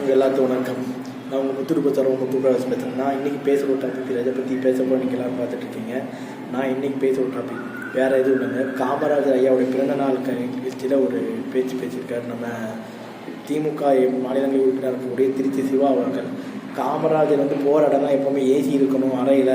உங்கள் எல்லாத்துக்கும் வணக்கம். நான் உங்கள் முத்துருப்பு தரம் முத்து பிரகாஷ் பேசுகிறேன் நான் இன்றைக்கி பேசுகிற ஒரு டாபிக் இதை பற்றி பேச நீங்கள் எல்லோரும் பார்த்துட்டு இருக்கீங்க. நான் இன்றைக்கி பேசுகிற ஒரு டாபிக் வேறு எதுவும் இல்லைங்க. காமராஜர் ஐயாவுடைய பிறந்த நாள் நிகழ்ச்சியில் ஒரு பேச்சு பேசியிருக்கார். நம்ம திமுக மாநிலங்கள் உறுப்பினர் இருக்கக்கூடிய திருச்சி சிவா அவர்கள். காமராஜர் வந்து போகிற இடம்லாம் எப்போவுமே ஏசி இருக்கணும் அறையில்.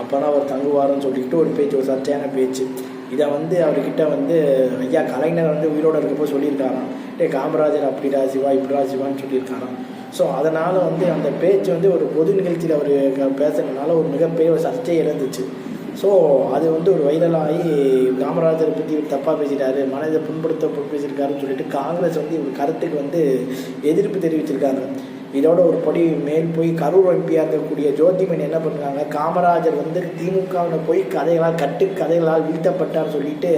அப்போ தான் அவர் தங்குவாருன்னு சொல்லிக்கிட்டு ஒரு பேச்சு ஒரு சர்ச்சையான பேச்சு. இதை வந்து அவர்கிட்ட வந்து ஐயா கலைஞர் வந்து உயிரோடு இருக்கப்போ சொல்லியிருக்காராம். டே காமராஜர் அப்படிடா சிவா இப்படிடா சிவான்னு சொல்லியிருக்காராம். ஸோ அதனால் வந்து அந்த பேச்சு வந்து ஒரு பொது நிகழ்ச்சியில் அவர் பேசுறதுனால ஒரு மிகப்பெரிய ஒரு சர்ச்சை இருந்துச்சு ஸோ அது வந்து ஒரு வைரலாகி காமராஜரை பற்றி தப்பாக பேசிட்டாரு மனதை புண்படுத்த பேசியிருக்காருன்னு சொல்லிட்டு காங்கிரஸ் வந்து இவர் கருத்துக்கு வந்து எதிர்ப்பு தெரிவிச்சிருக்காங்க. இதோட ஒரு படி மேல் போய் கரூர் எம்பியாக இருக்கக்கூடிய ஜோதிமன் என்ன பண்ணுறாங்க? காமராஜர் வந்து திமுகவில் போய் கதைகளால் கட்டு கதைகளால் வீழ்த்தப்பட்டார் சொல்லிட்டு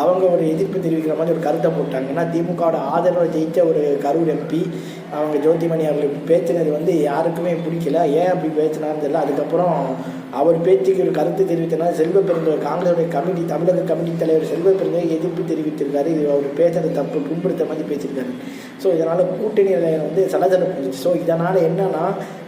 அவங்க ஒரு எதிர்ப்பு தெரிவிக்கிற மாதிரி ஒரு கருத்தை போட்டாங்க. ஏன்னா திமுகவோட ஆதரவை ஜெயித்த ஒரு கரூர் எம்பி அவங்க ஜோதிமணி அவர்கள் பேச்சினது வந்து யாருக்குமே பிடிக்கல. ஏன் அப்படி பேசினான்னு தெரியல. அதுக்கப்புறம் அவர் பேச்சுக்கு ஒரு கருத்து தெரிவித்தனால செல்வ பெருந்தகை காங்கிரஸுடைய கமிட்டி தமிழக கமிட்டி தலைவர் செல்வ பெருந்தகை எதிர்ப்பு தெரிவித்திருக்காரு. இது அவர் பேசுறது தப்பு புண்படுத்த மாதிரி பேசியிருக்காரு. ஸோ இதனால் கூட்டணி நிலையம் வந்து சலசலப்பு ஸோ இதனால் என்னன்னா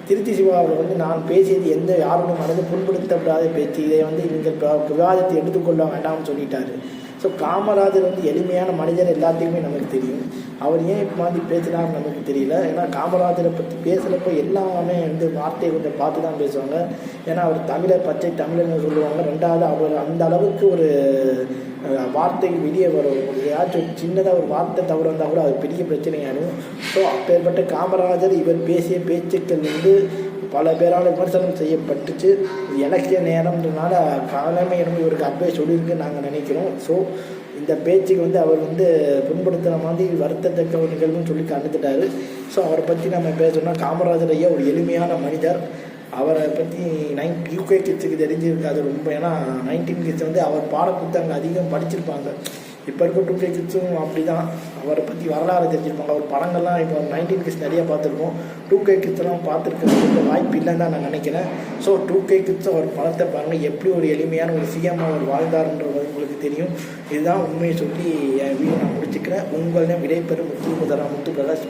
திருச்சி சிவா அவர் வந்து நான் பேசியது எந்த யாருடைய மனது புண்படுத்தப்படாத பேச்சு. இதை வந்து நீங்கள் விவாதத்தை எடுத்துக்கொள்ள வேண்டாம்னு சொல்லிட்டாரு. ஸோ காமராஜர் வந்து எளிமையான மனிதர் எல்லாத்தையுமே நமக்கு தெரியும். அவர் ஏன் இப்போ மாதிரி பேசினார்னு நமக்கு தெரியல. ஏன்னா காமராஜரை பற்றி பேசுகிறப்போ எல்லாமே வந்து வார்த்தையை கொஞ்சம் பார்த்து தான் பேசுவாங்க. ஏன்னா அவர் தமிழர் பச்சை தமிழர்னு சொல்லுவாங்க. ரெண்டாவது அவர் அந்த அளவுக்கு ஒரு வார்த்தை வெளியே வரும். ஏதாச்சும் சின்னதாக ஒரு வார்த்தை தவறு வந்தால் கூட அது பெரிய பிரச்சனையாகும் ஸோ அப்பேற்பட்ட காமராஜர் இவர் பேசிய பேச்சுக்கள் வந்து பல பேரால் விமர்சனம் செய்யப்பட்டுச்சு. எனக்கே நேரம்ன்றனால தலைமையிடம் இவருக்கு அட்வைஸ் சொல்லியிருக்கு நாங்கள் நினைக்கிறோம். ஸோ இந்த பேச்சுக்கு வந்து அவர் வந்து புண்படுத்துகிற மாதிரி வருத்தத்தக்க ஒரு நிகழ்வுன்னு சொல்லி கண்டுத்துட்டாரு ஸோ அவரை பற்றி நம்ம பேசணும்னா காமராஜர் ஐயா ஒரு எளிமையான மனிதர். அவரை பற்றி நைன் யூகே கிட்ஸுக்கு தெரிஞ்சிருக்காது ரொம்ப. ஏன்னா நைன்டீன் கிட்ஸ் வந்து அவர் பாட புத்தகங்கள் அதிகம் படிச்சிருப்பாங்க. இப்போ இருக்க டூ கே கிட்ஸும் அப்படி தான் அவரை பற்றி வரலாறு தெரிஞ்சிருப்பாங்க. அவர் படங்கள்லாம் இப்போ நைன்டீன் கிட்ஸ் நிறைய பார்த்துருக்கோம். டூ கே கிட்ஸ்லாம் பார்த்துருக்கிறதுக்கு வாய்ப்பு இல்லைன்னு தான் நான் நினைக்கிறேன். ஸோ டூ கே கிட்ஸ் அவர் படத்தை பாருங்கள் எப்படி ஒரு எளிமையான ஒரு சிஎம் அவர் வாழ்ந்தார்ன்றது உங்களுக்கு தெரியும். இதுதான் உண்மையை சொல்லி என் வீடு நான் முடிச்சுக்கிறேன். உங்களிடம் விடைபெறும் முத்து முதலாம் முத்து பிரகாஷ்